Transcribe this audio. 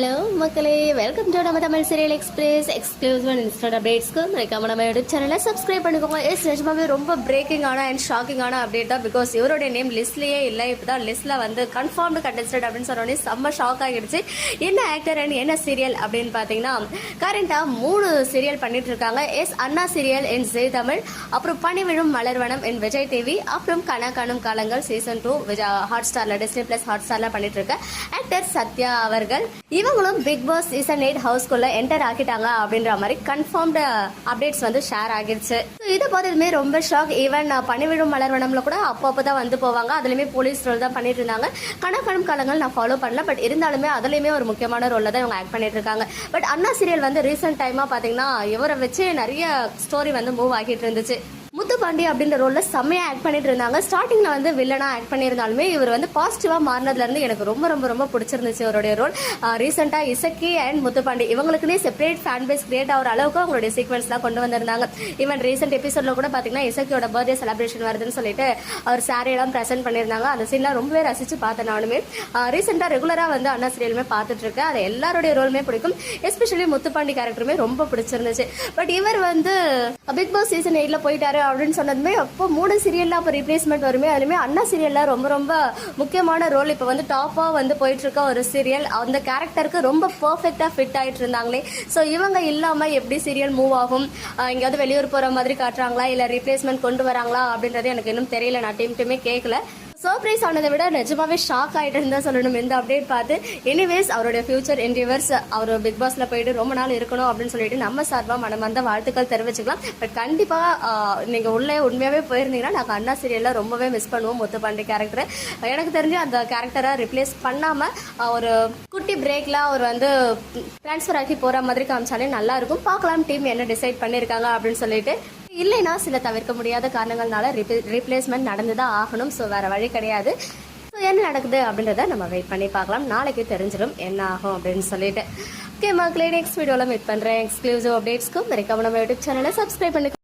Hello மக்களே. Welcome to நம்ம Tamil serial express exclusive and instant அப்டேட்ஸ்க்கு மறக்காம நம்ம யூடியூப் சேனலை சப்ஸ்கிரைப் பண்ணிக்கோங்க. எஸ் நிஜமாவே ரொம்ப பிரேக்கிங்கான அண்ட் ஷாக்கிங்கான அப்டேட் தான் பிகாஸ் இவருடைய நேம் லிஸ்ட்லேயே இல்லை. இப்போ தான் லிஸ்ட்டில் வந்து கன்ஃபார்ம்டு கண்டஸ்டட் அப்படின்னு சொன்னோடனே செம்ம ஷாக் ஆகிடுச்சு. என்ன ஆக்டர் அண்ட் என்ன சீரியல் அப்படின்னு பார்த்தீங்கன்னா கரண்ட்டாக மூணு சீரியல் பண்ணிட்டு இருக்காங்க. எஸ் அண்ணா சீரியல் என் ஜெய் தமிழ் அப்புறம் பனி விழும் மலர்வனம் என் விஜய் டிவி அப்புறம் கனா காணும் காலங்கள் சீசன் டூ ஹாட் ஸ்டார்ல டிஸ்னி ப்ளஸ் ஹாட் ஸ்டார்ல பண்ணிட்டு இருக்க. ஆக்டர் சத்யா அவர்கள். இவங்களும் பிக் பாஸ் சீசன் எயிட் ஹவுஸ்குள்ள என்டர் ஆக்கிட்டாங்க அப்படின்ற மாதிரி கன்ஃபார்ம்டு அப்டேட்ஸ் வந்து ஷேர் ஆகிடுச்சு So, இதை பார்த்ததுமே ரொம்ப ஷாக் ஈவன் பனிவிழும் மலர்வனம்ல கூட அப்பப்போ தான் வந்து போவாங்க. அதுலயுமே போலீஸ் ரோல் தான் பண்ணிட்டு இருந்தாங்க. கணக்கணும் காலங்கள் நான் ஃபாலோ பண்ணல. பட் இருந்தாலுமே அதுலயுமே ஒரு முக்கியமான ரோல்ல தான் இவங்க ஆக்ட் பண்ணிட்டு இருக்காங்க. பட் அண்ணா சீரியல் வந்து ரீசெண்ட் டைமா பாத்தீங்கன்னா இவரை வச்சு நிறைய ஸ்டோரி வந்து மூவ் ஆகிட்டு இருந்துச்சு. முத்துப்பாண்டி அப்படின்ற ரோல்ல செம்மையா ஆக்ட் பண்ணிட்டு இருந்தாங்க. ஸ்டார்டிங்ல வந்து வில்லனா ஆக்ட் பண்ணியிருந்தாலுமே இவர் வந்து பாசிட்டிவா மாறினதுல இருந்து எனக்கு ரொம்ப ரொம்ப ரொம்ப பிடிச்சிருந்துச்சு அவருடைய ரோல் ரீசெண்டா இசக்கி அண்ட் முத்துப்பாண்டி இவங்களுக்குன்னே செப்பரேட் ஃபேன் பேஸ் கிரியேட் ஆகிற அளவுக்கு அவங்களுடைய சீக்வன்ஸ்லாம் கொண்டு வந்திருந்தாங்க. ஈவன் ரீசெண்ட் எபிசோட்ல கூட பாத்தீங்கன்னா இசக்கியோட பர்த்டே செலிப்ரேஷன் வருதுன்னு சொல்லிட்டு அவர் சாரி எல்லாம் ப்ரெசென்ட் பண்ணியிருந்தாங்க. அந்த சீன்லாம் ரொம்பவே ரசிச்சு பார்த்தேன் நானுமே. ரீசெண்டா ரெகுலரா வந்து அண்ணா சீரியலுமே பார்த்துட்டு இருக்கேன் அது எல்லாருடைய ரோலுமே பிடிக்கும். எஸ்பெஷலி முத்துப்பாண்டி கேரக்டருமே ரொம்ப பிடிச்சிருந்துச்சு. பட் இவர் வந்து பிக் பாஸ் சீசன் எயிட்ல போயிட்டாரு அப்படின்னு சொன்னதுமே அப்போ மூணு சீரியல்ல அப்போ ரீப்ளேஸ்மெண்ட் வருமே அதுலயுமே அண்ணா சீரியல்ல ரொம்ப ரொம்ப முக்கியமான ரோல் இப்போ வந்து டாப்பாக வந்து போயிட்டு இருக்க ஒரு சீரியல் அந்த கேரக்டருக்கு ரொம்ப பர்ஃபெக்டாக ஃபிட் ஆயிட்டு இருந்தாங்களே. ஸோ இவங்க இல்லாம எப்படி சீரியல் மூவ் ஆகும்? எங்கேயாவது வெளியூர் போற மாதிரி காட்டுறாங்களா? இல்ல ரீப்ளேஸ்மெண்ட் கொண்டு வராங்களா? அப்படின்றது எனக்கு இன்னும் தெரியல. நான் டீம் டீமே கேட்கல சர்ப்ரைஸ் ஆனதை விட நிஜமாவே ஷாக் ஆகிட்டு இருந்தா சொல்லணும். இந்த அப்டேட் பார்த்து எனிவேஸ் அவருடைய ஃபியூச்சர் என்டிவர்ஸ் அவர் பிக் பாஸ்ல போயிட்டு ரொம்ப நாள் இருக்கணும் அப்படின்னு சொல்லிட்டு நம்ம சார்பா மனமார்ந்த வாழ்த்துக்கள் தெரிவிச்சுக்கலாம். பட் கண்டிப்பா நீங்கள் நீங்க உள்ளே உண்மையாவே போயிருந்தீங்கன்னா நாங்கள் அண்ணா சீரியல்ல ரொம்பவே மிஸ் பண்ணுவோம் முத்துப்பாண்டி கேரக்டர் எனக்கு தெரிஞ்சு அந்த கேரக்டரை ரிப்ளேஸ் பண்ணாம ஒரு குட்டி பிரேக்ல அவர் வந்து ட்ரான்ஸ்ஃபர் ஆகி போற மாதிரி காமிச்சாலே நல்லா இருக்கும். பார்க்கலாம் டீம் என்ன டிசைட் பண்ணிருக்காங்க அப்படின்னு சொல்லிட்டு இல்லைன்னா சில தவிர்க்க முடியாத காரணங்கள்னால ரீப்ளேஸ்மெண்ட் நடந்து தான் ஆகணும். ஸோ வேற வழி கிடையாது. ஸோ என்ன நடக்குது அப்படின்றத நம்ம வெயிட் பண்ணி பார்க்கலாம். நாளைக்கு தெரிஞ்சிடும் என்ன ஆகும் அப்படின்னு சொல்லிட்டு. ஓகே மக்களே நெக்ஸ்ட் வீடியோவில் மீட் பண்ணுறேன் எக்ஸ்க்ளூசிவ் அப்டேட்ஸ்க்கும் மறக்காம நம்ம யூடியூப் சேனலை சப்ஸ்கிரைப் பண்ணி